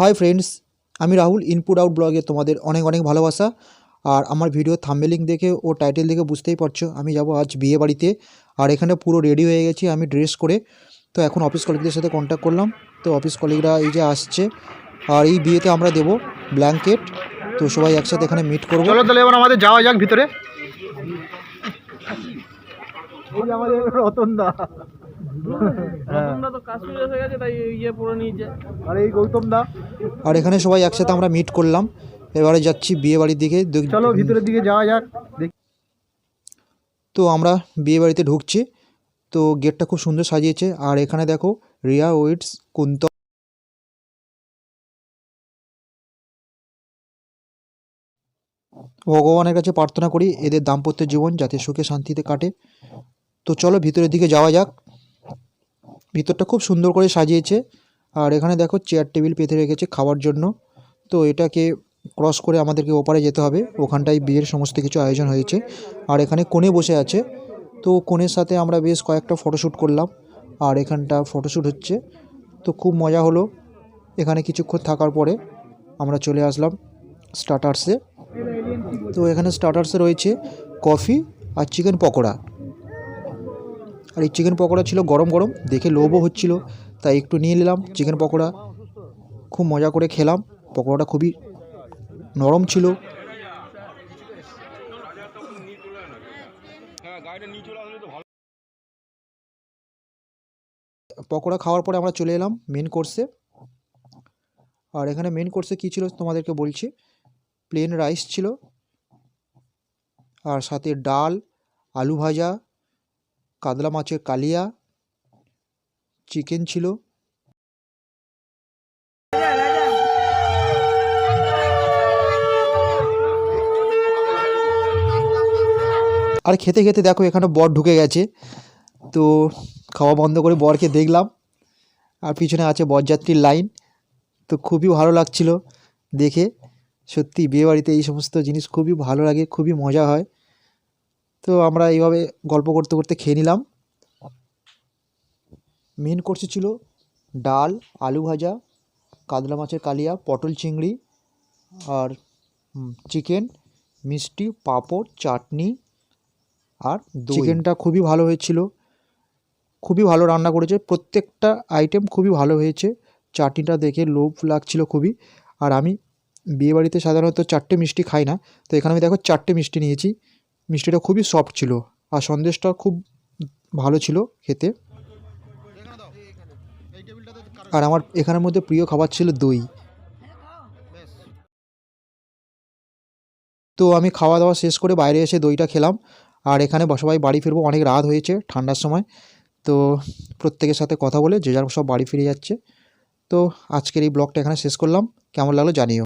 Hi friends আমি Rahul input out ব্লগে তোমাদের অনেক অনেক ভালোবাসা। আর আমার ভিডিও থাম্বেলিং দেখে ও টাইটেল দেখে বুঝতেই পারছ আমি যাব আজ বিয়ে বাড়িতে। আর এখানে পুরো রেডি হয়ে গেছি আমি ড্রেস করে। তো এখন অফিস কলিগদের সাথে কন্ট্যাক্ট করলাম। তো অফিস কলিগরা এই যে আসছে। আর এই বিয়েতে আমরা দেব ব্ল্যাঙ্কেট তো সবাই একসাথে এখানে মিট করব। চলো তাহলে এবার আমাদের যাওয়া যাক ভিতরে। আমাদের রতন দা কাশ্মীরে হয়ে গেছে তাই ইয়ে পুরো নিয়েছে। আর এই গৌতম দা? আর এখানে সবাই একসাথে আমরা মিট করলাম। এবারে যাচ্ছি বিয়ে বাড়ির দিকে চলো ভিতরের দিকে যাওয়া যাক। তো আমরা বিয়ে বাড়িতে ঢুকছি। তো গেটটা খুব সুন্দর সাজিয়েছে। আর এখানে দেখো রিয়া ওয়েটস কুন্ত ভগবানের কাছে প্রার্থনা করি এদের দাম্পত্য জীবন যাতে সুখে শান্তিতে কাটে। তো চলো ভিতরের দিকে যাওয়া যাক। ভিতরটা খুব সুন্দর করে সাজিয়েছে। আর এখানে দেখো চেয়ার টেবিল পেতে রেখেছে খাওয়ার জন্য। তো এটাকে ক্রস করে আমাদেরকে ওপারে যেতে হবে। ওখানটায় বিয়ের সমস্ত কিছু আয়োজন হয়েছে। আর এখানে কোণে বসে আছে। তো কোণের সাথে আমরা বেশ কয়েকটা ফটোশ্যুট করলাম। আর এখানটা ফটোশ্যুট হচ্ছে। তো খুব মজা হলো। এখানে কিছুক্ষণ থাকার পরে আমরা চলে আসলাম স্টার্টার্সে তো এখানে স্টার্টার্সে রয়েছে কফি আর চিকেন পকোড়া। আর এই চিকেন পকোড়া ছিল গরম গরম, দেখে লোভও হচ্ছিল, তাই একটু নিয়ে নিলাম চিকেন পকোড়া। খুব মজা করে খেলাম, পকোড়াটা খুবই নরম ছিল। পকোড়া খাওয়ার পরে আমরা চলে এলাম মেন কোর্সে আর এখানে মেন কোর্সে কী ছিল তোমাদেরকে বলছি? প্লেন রাইস ছিল, আর সাথে ডাল, আলু ভাজা কাতলা মাছের কালিয়া চিকেন ছিল। আর খেতে খেতে দেখো এখানে বর ঢুকে গেছে। তো খাওয়া বন্ধ করে বরকে দেখলাম। আর পিছনে আছে বরযাত্রীর লাইন। তো খুবই ভালো লাগছিল দেখে। সত্যি বিয়েবাড়িতে এই সমস্ত জিনিস খুবই ভালো লাগে, খুবই মজা হয়। তো আমরা এইভাবে গল্প করতে করতে খেয়ে নিলাম। মেন কোর্সে ছিল ডাল, আলু ভাজা, কাতলা মাছের কালিয়া, পটল চিংড়ি আর চিকেন মিষ্টি, পাঁপড়, চাটনি আর চিকেনটা খুবই ভালো হয়েছিল। খুবই ভালো রান্না করেছে। প্রত্যেকটা আইটেম খুবই ভালো হয়েছে। চাটনিটা দেখে লোভ লাগছিল খুবই। আর আমি বিয়েবাড়িতে সাধারণত চারটে মিষ্টি খাই না। তো এখানে আমি দেখো চারটে মিষ্টি নিয়েছি। মিষ্টিটা খুবই সফট ছিল আর সন্দেশটা খুব ভালো ছিল খেতে। আর আমার এখানের মধ্যে প্রিয় খাবার ছিল দই। তো আমি খাওয়া দাওয়া শেষ করে বাইরে এসে দইটা খেলাম। আর এখানে সবাই বাড়ি ফিরবো, অনেক রাত হয়েছে ঠান্ডার সময়। তো প্রত্যেকের সাথে কথা বলে যে যার সব বাড়ি ফিরে যাচ্ছে। তো আজকের এই ব্লগটা এখানে শেষ করলাম। কেমন লাগল জানিও।